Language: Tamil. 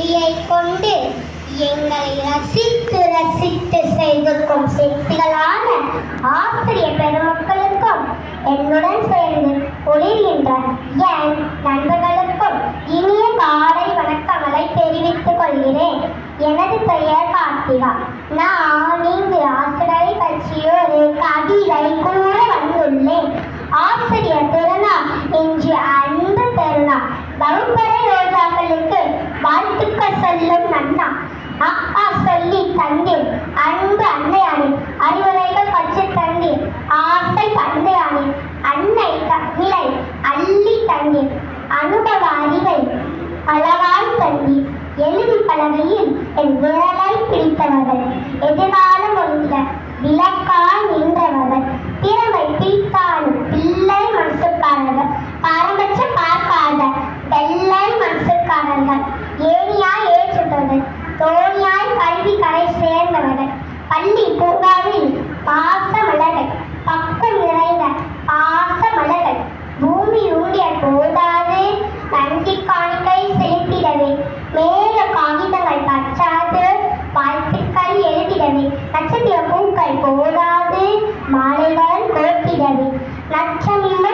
ஒளியை கொண்டு எங்களை ரசித்து ரசித்து செய்திருக்கும் சிற்பிகளான ஆசிரியர் பெருமக்களுக்கும் என்னுடன் சேர்ந்து ஒளிர்கின்ற என் நண்பர்களுக்கும் இனிய காலை வணக்கங்களை தெரிவித்துக் கொள்கிறேன். எனது பெயர் கார்த்திகா. நான் இங்கு ஆசிரியரை பற்றிய ஒரு கவிதை கூற வந்துள்ளேன். ஆசிரியர் திருநாள் இன்று அன்பு பெருநாள். வகுப்பறை ரோஜாக்களுக்கு வாழ்த்து அழகாய் தந்தி எழுதி பலகையில் என் விரலை பிடித்தவர்கள். எதிராலும் ஒன்ற விளக்காய் நின்றவர்கள் திறமை பிடித்தாலும் பிள்ளை மனசுக்காரர்கள். பாரபட்சம் பார்க்காத வெள்ளை மனசுக்காரர்கள். ஏனியாய் ஏற்றுட்டவர்கள் தோணியாய் கல்வி கரை சேர்ந்தவர்கள். பள்ளி பூங்காவில் பாச மலர்கள் பக்கம் நிறைந்த பாச மலர்கள் பூமி உண்டிய போதாது நன்றி காணிக்கை ఉన్నది లక్ష్యమింద